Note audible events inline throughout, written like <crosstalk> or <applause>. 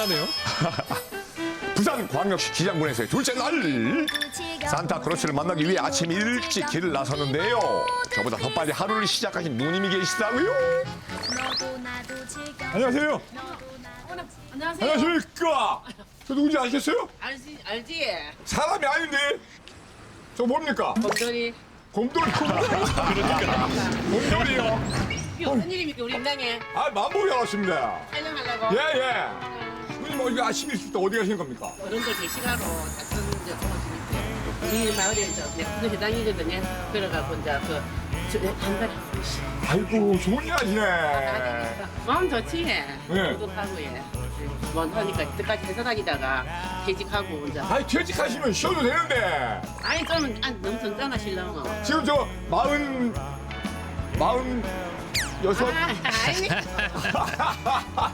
신나네요. <laughs> 부산광역시 기장군에서의 둘째 날 산타크로스를 만나기 위해 아침 일찍 길을 나섰는데요. 저보다 더 빨리 하루를 시작하신 누님이 계시더라고요. 안녕하세요. 안녕하세요. 안녕하십니까. 저 누군지 아시겠어요? 알지 알지. 사람이 아닌데. 저 뭡니까? 곰돌이. 곰돌이. <laughs> 곰돌이요. 이게 무슨 일입니까 우리 임당에 아, 만보기 알았습니다. 촬영하려고. 예, 예. 뭐, 이거 아침 일찍 때 어디 가시는 겁니까? 어른들 계시가로 작전 이제 도와주니까 우리 마을에 이제 내 회장이거든요. 그래가고 이제 그한 달에 한 번씩. 아이고, 좋은 일 하시네. 마음 좋지. 네. 뿌듯하고 예. 먼 하니까 그때까지 회사 다니다가 퇴직하고 이제. 아니, 퇴직하시면 쉬어도 되는데. 아니 좀 아, 너무 전전하시려면. 지금 저 마흔, 마흔 여섯.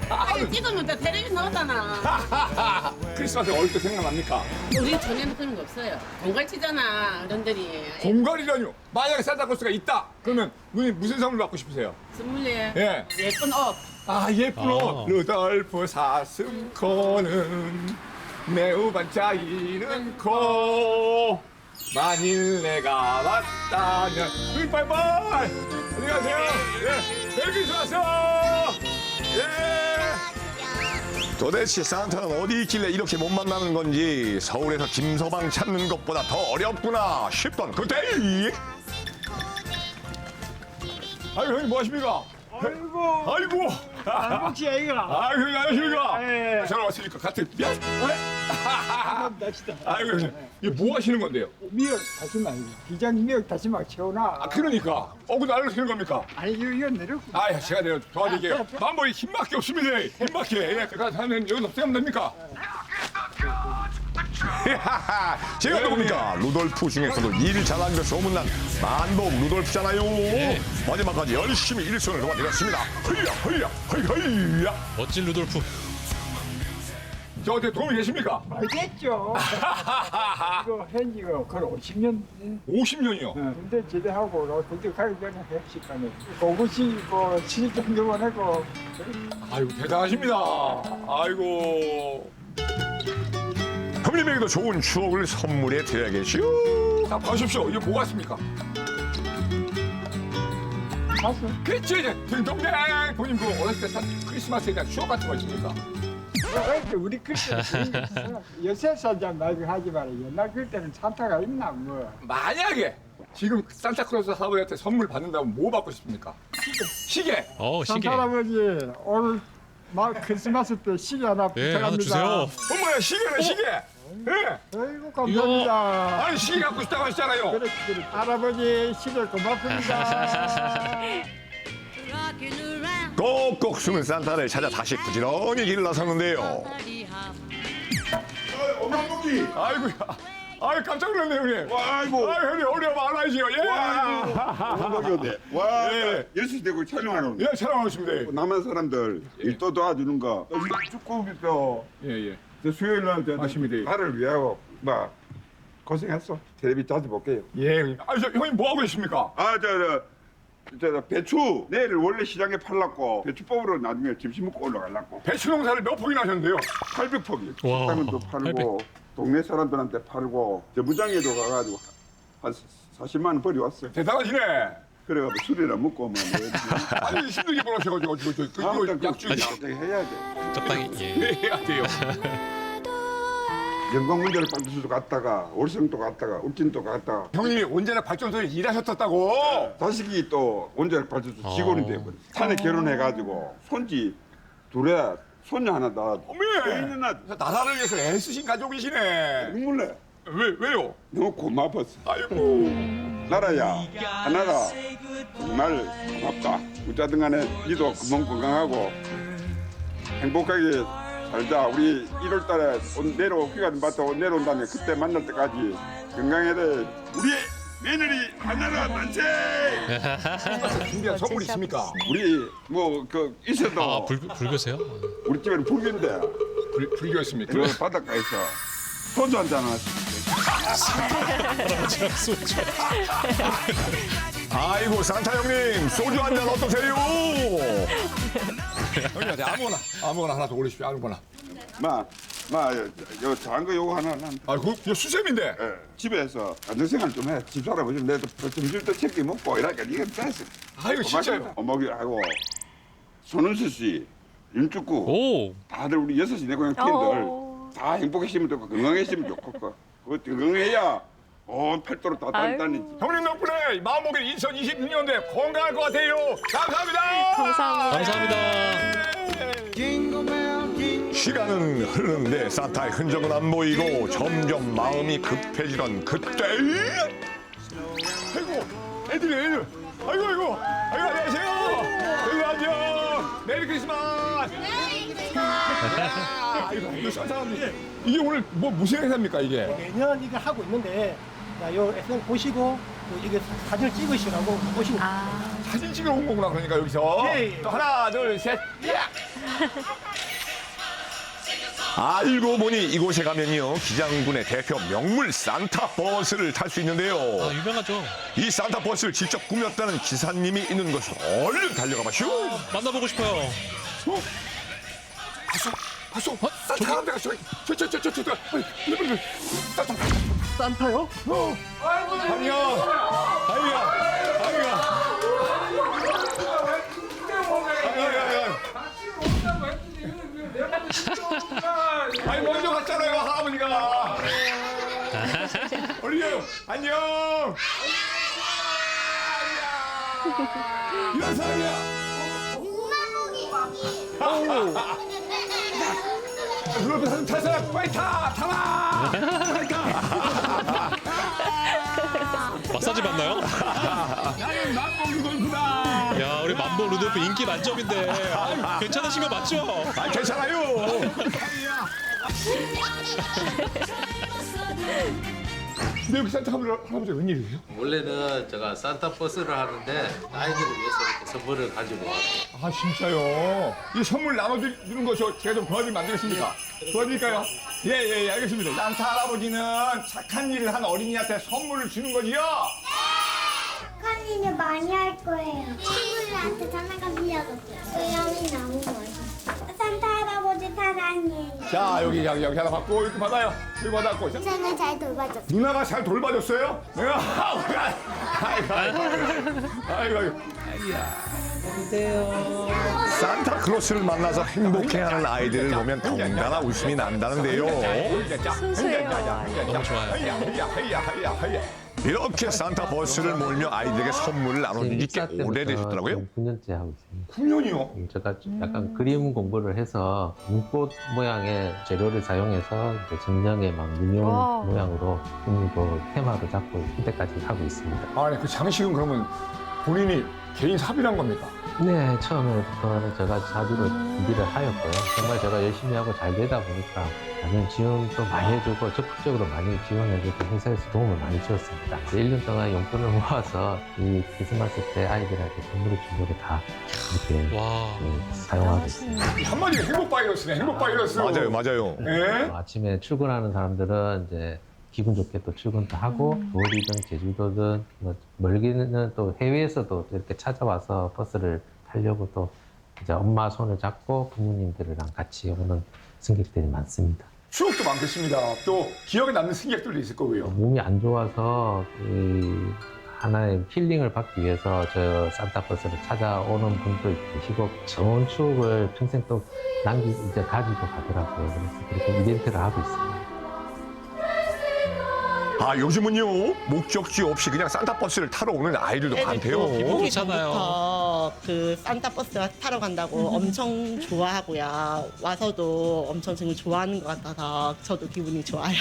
아, 아니. 또 텔레비전 나오잖아. 크리스마스 어릴 때 생각납니까? 우리 전에는 그런 거 없어요. 공갈치잖아 어른들이. 공갈이라뇨. 만약에 산타클로스가 있다. 그러면 누님 무슨 선물 받고 싶으세요? 스물네. 예. 예쁜 옷. 아 예쁜 아. 옷. 루돌프 사슴코는 매우 반짝이는 코. 만일 내가 왔다면 누님 빠이빠이. 안녕하세요. 예. 벨기스 왔어. 예. 도대체 산타는 어디 있길래 이렇게 못 만나는 건지 서울에서 김서방 찾는 것보다 더 어렵구나 싶던 그때 아유 형님 뭐 하십니까? 아이고, 아이고 한국지 아이가. 아유 형님 안녕하십니까? 예. 전화 왔으니까 같은 미안 납시다. <laughs> 아이고 이게 뭐 하시는 건데요? 미역 다시마, 기장 미역 다시마 채워놔. 아 그러니까 어 근데 알려주는 겁니까? 아니, 이거, 이거 내려. 아 제가 내가 도와드릴게요 만보이 힘밖에 없습니다 힘밖에 예 그래서 하면 여기서 어떻게 하면 됩니까? <laughs> 제가 누굽니까? 루돌프 중에서도 일 잘하는 걸 소문난 만복 루돌프잖아요. 마지막까지 열심히 일손을 도와드렸습니다. 허이야, 허이야, 허이, 허이야. 멋진 루돌프. 저한테 도움이 되십니까? 알겠죠. <laughs> 이거 현지가 거의 50년. 50년이요. 군대 제대하고, 군대 가기 전에 핵식하네. 고구시, 그, 실정교만 하고. 아이고 대단하십니다. 아이고. 형님에게도 좋은 추억을 선물해 드려야겠슈. 자, 보십시오. 이게 뭐가 있습니까? 그렇죠, 이제 등동댕. 본인 그 어렸을 때 산 크리스마스에 대한 추억 같은 거 있습니까? 그 우리 그때 여세 살장 나이 하지 마라. 옛날 그때는 산타가 있나 뭐. 만약에 지금 산타클로스 할아버지한테 선물 받는다면 뭐 받고 싶습니까? 시계. 시계. 어, 시계. 산타 할아버지 오늘 막 크리스마스 때 시계 하나 예, 부탁합니다. 하나 주세요. 어머야 시계네 시계. 예. 아이고 감사합니다. 아니 시계 갖고 싶다고 하시잖아요. 그래, 그래. 할아버지 시계 고맙습니다. <laughs> 꼭꼭 숨은 산타를 찾아 다시 부지런히 길을 나섰는데요. 어머니 아이고야. 아이 깜짝 놀랐네 형님. 아이고 아이 형님 어려 많아지요. 예. 어머니인데 와 예. 열심히 되고 촬영하는 예 촬영하겠습니다. 남한 사람들 일도 도와주는 거 축구부터 예 예. 저 수요일 날 저, 맞습니다. 나를 위하고 막 고생했어 텔레비 자주 볼게요 예 형님. 아 저 형님 뭐 하고 계십니까? 아저저 저 배추 내일 원래 시장에 팔랐고 배추 뽑으러 나중에 점심 먹고 올라가려고 배추 농사를 몇 폭이나 하셨는데요? 800포기 와, 식당은 또 팔고 동네 사람들한테 팔고 저 무장에도 가가지고 한 40만 원 버리 왔어 대단하시네. 그래가지고 술이나 먹고 뭐 <laughs> 아니 힘들게 벌어셔가지고 저, 저, 저, 다음 이거 약주냐? 해야 돼 적당히. 예. <laughs> 해야 돼요. <laughs> 영광 문제를 발전소도 갔다가 월성도 갔다가 울진도 갔다가 형님이 언제나 발전소에 일하셨었다고. 자식이 또 원자력 발전소 직원이 어. 되어버렸어. 산에 결혼해가지고 손지 둘에 손녀 하나 다 어메. 있는 아주 나라를 위해서 애쓰신 가족이시네. 눈물 내. 왜 왜요? 너무 고마웠어. 아이고. 나라야 하나가 정말 고맙다. 어쨌든 간에 니도 건강 건강하고 행복하게 살자. 우리 1월 달에 온 내려 휴가를 받다 온 내려온다면 그때 만날 때까지 건강해야 돼. 우리 며느리 하나가 만세! <laughs> 준비한 선물 있습니까? 우리 뭐 그 있어도 아, 불, 불교세요? 우리 집에는 불교인데 불, 불교였습니까? 그 바닷가에서 소주 한잔 할아버지랑 소주. 아이고 산타 형님 소주 한 잔 어떠세요? 형님한테 아무거나 아무거나 하나 더 올리십시오. 아무거나. 마마요 작은 거 요거 하나 난 아, 그, 이거 수세미인데. 예, 집에서 가정생활 좀 해. 집사람 오시면 내도 점심도 챙겨 먹고 이러니까 이게 됐어. 아, 이거 진짜요. 어머니 하고. 손은수 씨, 윤축구. 오. 다들 우리 여섯 시내 고향 팀들. 다 행복해지면 좋고 건강해지면 좋고. 그거 건강해야 온 팔도로 다 단단히 형님 덕분에 마음먹은 2026년도에 건강할 것 같아요. 감사합니다. 감사합니다. 시간은 흐르는데 산타의 흔적은 안 보이고 점점 마음이 급해지던 그때. 아이고 애들이 애들. 아이고 아이고. 아이고 안녕하세요. 아이고 안녕. 메리 크리스마스. 아이고 이거 산타님 이게 오늘 뭐 무슨 행사입니까 이게? 매년 이걸 하고 있는데 자, 요 SN 보시고 또 이게 사진을 찍으시라고 보시고 사진 찍으러 온 거구나 그러니까 여기서 예, 예. 또 하나 둘셋 알고 보니 이곳에 가면요 기장군의 대표 명물 산타 버스를 탈 수 있는데요 아 유명하죠. 이 산타 버스를 직접 꾸몄다는 기사님이 있는 곳으로 얼른 달려가 마시오 만나보고 싶어요. 어? 봤어? 봤어? 어? 산타 한대 갔어 저저저저저 빨리 빨리 빨리 산타 산타요? 어 안녕 아이야 아이야 아니 먼저 갔잖아요 할아버지가 올려 안녕 이런 사람이야 그러면 사람 탈 사람 빨리 타 타라 빨리 타 마사지 받나요? 나는 맛보는 골프다. 야 우리 만보 루돌프 인기 만점인데. 괜찮으신 거 맞죠? 아 괜찮아요 <laughs> <laughs> <laughs> 근데 여기 산타 할아버지 할아버지가 웬일이에요? 원래는 제가 산타 버스를 하는데 아이들을 위해서 이렇게 선물을 가지고 왔어요. 아 진짜요? 이 선물 나눠주는 거 저 제가 좀 도와드리면 안 되겠습니까? 도와드릴까요? 예예 예, 알겠습니다 산타 할아버지는 착한 일을 한 어린이한테 선물을 주는 거지요? 착한 일을 많이 할 거예요. 친구들한테 장난감 빌려줬어요. 수염이. 산타 할아버지 사랑해요. 자 여기 여기 여기 하나 받고 이렇게 받아요 이거 받았고 자, 인생을 잘 돌봐줬어요. 누나가 잘 돌봐줬어요? 내가 아이고 아이고 아이고 아이고 산타 클로스를 만나서 행복해하는 아이들을 보면 덩달아 웃음이 난다는데요. 너무 좋아요. 이렇게 산타 버스를 몰며 아이들에게 선물을 나눠준 지 꽤 오래되셨더라고요. 9년째 하고 있습니다. 9년이요? 음, 제가 약간 그림 공부를 해서 눈꽃 모양의 재료를 사용해서 이제 정령의 막 와. 모양으로 꾸미고 테마로 잡고 이때까지 하고 있습니다. 아니 그 장식은 그러면 본인이 개인 사비란 겁니까? 네, 처음에부터 제가 자비로 준비를 하였고요. 정말 제가 열심히 하고 잘 되다 보니까 다른 지원도 많이 해주고 적극적으로 많이 지원해주고 회사에서 도움을 많이 주었습니다. 1년 동안 용돈을 <laughs> 모아서 이 크리스마스 때 아이들한테 선물을 주려고 다 이렇게 와 네, 사용하고 있습니다. 이 한마디로 행복 바이러스네 행복 바이러스. 맞아요 맞아요. 예? 어, 아침에 출근하는 사람들은 이제 기분 좋게 또 출근도 하고 서울이든 제주도든 뭐 멀기는 또 해외에서도 이렇게 찾아와서 버스를 타려고 또 이제 엄마 손을 잡고 부모님들이랑 같이 오는 승객들이 많습니다. 추억도 많겠습니다. 또 기억에 남는 승객들도 있을 거고요. 몸이 안 좋아서 이 하나의 힐링을 받기 위해서 저 산타버스를 찾아오는 분도 계시고 좋은 추억을 평생 또 남기 이제 가지고 가더라고요. 그래서 그렇게 이벤트를 하고 있습니다. 아 요즘은요 목적지 없이 그냥 산타 버스를 타러 오는 아이들도 많대요. 기본이잖아요. 부터 그 산타 버스 타러 간다고 엄청 좋아하고요. 와서도 엄청 지금 좋아하는 것 같아서 저도 기분이 좋아요.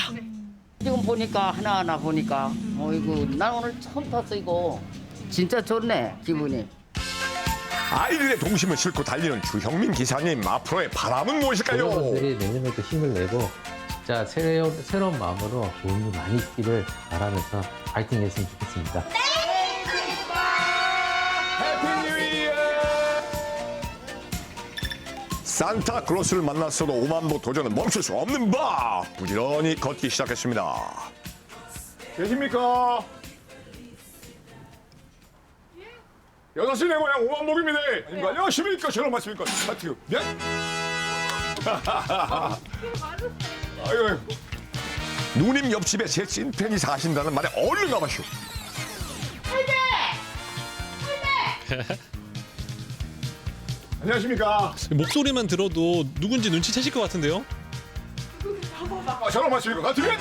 지금 보니까 하나하나 보니까 어이구 난 오늘 처음 탔어 이거 진짜 좋네 기분이 아이들의 동심을 싣고 달리는 주형민 기사님 앞으로의 바람은 무엇일까요? 내년에도 힘을 내고 진짜 새로운, 새로운 마음으로 좋은 일 많이 있기를 바라면서 파이팅 했으면 좋겠습니다. 해피 뉴 이어! 산타 클로스를 만났어도 오만보 도전은 멈출 수 없는 바 부지런히 걷기 시작했습니다. 계십니까? 여섯 시내 고향 오만복입니다. 안녕하십니까? 저런 말씀입니까? 하트 몇? 아이고, 아이고. 누님 옆집에 제 찐팬이 사신다는 말에 얼른 가봐쇼. 안녕하십니까. 목소리만 들어도 누군지 눈치채실 것 같은데요? 아, 저랑 맞습니까? 같으면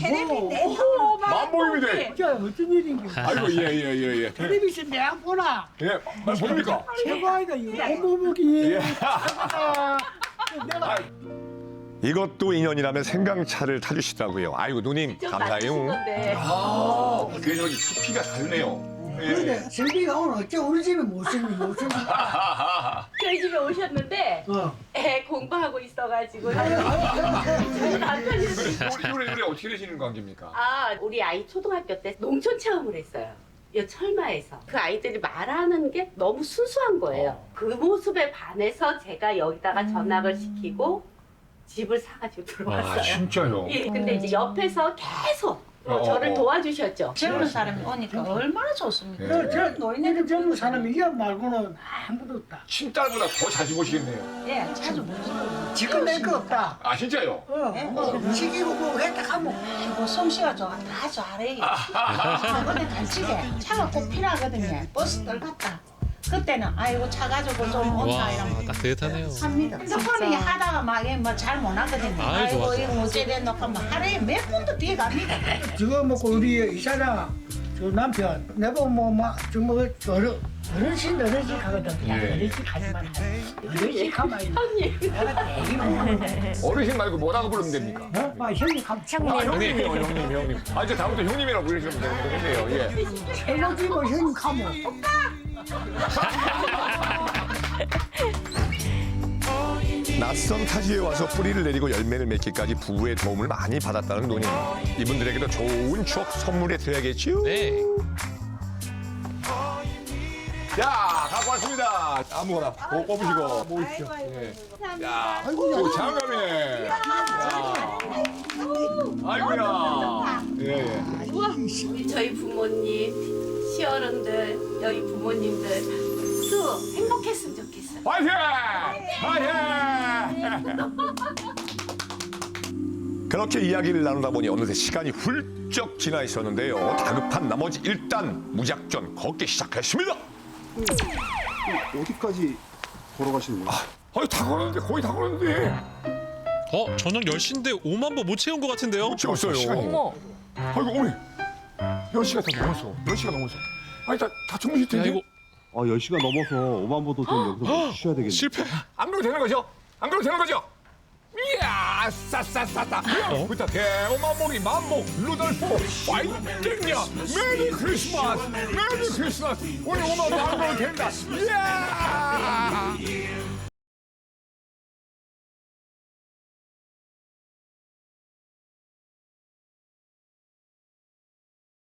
텔레비인데. 만보입니다. 진짜 어떤 일인가? 아이고 예예 예 예. 텔레비전 내가 보나? 예, 말 보입니까? 최고 아이가 이거 어머보기. 예. 내가 이것도 인연이라면 생강차를 타주시더라고요. 아이고 누님 감사해요. 아, 그래서 깊이가 다르네요. 예. 근데 슬비가 오늘 어째 우리 집에 못생기 못생기. <laughs> 저희 집에 오셨는데 어. 애 공부하고 있어가지고 남편이 우리 노래 노래 어떻게 되시는 관계입니까? 아 우리 아이 초등학교 때 농촌 체험을 했어요. 이 철마에서 그 아이들이 말하는 게 너무 순수한 거예요. 그 모습에 반해서 제가 여기다가 전학을 시키고 집을 사가지고 들어왔어요. 아 진짜요? 예, 근데 이제 옆에서 계속 어, 저를 어. 도와주셨죠. 젊은 사람이 오니까 얼마나 좋습니까? 예. 저, 저 노인네들 젊은 사람이 이거 말고는 아무도 없다. 친딸보다 더 자주 보시겠네요. 예, 자주 보시고. 지금 낼거 없다. 아 진짜요? 어, 뭐 시기고 뭐 했다 하면 아이고, 솜씨가 좋아. 다 잘해. 어디 갈치게 차가 꼭 필요하거든요. 버스 떨 갔다. 그때는 아이고 차 가지고 좀 온다 와 이러면 따뜻하네요. 합니다. 핸드폰이 하다가 막뭐잘 못하거든요. 아이, 아이고 좋아, 좋아. 이거 어째 놓고 뭐 하루에 몇 번도 뒤에 갑니다. 저거 먹고 우리 이사장 저 남편 내가 뭐막 정말 어르 어르신 어르신 하거든. 야 예. 어르신 마라. 어르신 가만 있어. 내가 대기 못 어르신 말고 뭐라고 부르면 됩니까? 어? 막 형님 감아 형님이요 형님 형님. 아 이제 다음부터 형님이라고 부르시면 되겠네요. 예. 최고지 뭐 형님 가면 <laughs> 낯선 타지에 와서 뿌리를 내리고 열매를 맺기까지 부부의 도움을 많이 받았다는 누님. 이분들에게도 좋은 추억 선물해 드려야겠지요? 네. 자, 갖고 왔습니다. 아무거나 고 뽑으시고 모으십시오. 예. 야, 아이고, 장갑이네. 야. 아이고야. 예, 예. 우리 저희 부모님, 시어른들, 여기 부모님들 수 행복했으면 좋겠어요. 화이팅! 화이팅! 그렇게 이야기를 나누다 보니 어느새 시간이 훌쩍 지나 있었는데요. 다급한 나머지 일단 무작정 걷기 시작했습니다. 어디까지 걸어가시는 거예요? 아유, 다 걸었는데, 거의 다 걸었는데. 어 저녁 10시인데 5만 보 못 채운 것 같은데요? 찍었어요. 어머. 아이고, 어머니. 10시가 다 넘었어. 10시가 넘었어. 아니, 다, 다 주무실 야 텐데. 이거 아 10시가 넘어서 5만 보도 좀 여기서 쉬어야 되겠네. 실패. 안 그래도 되는 거죠? 안 그래도 되는 거죠? 이야, 싸싸싸싸. 부탁해. 오만복이 만복, 루돌프, 파이팅이야. 메리 크리스마스, 메리 크리스마스. 오늘 오만 만복 된다. 이야.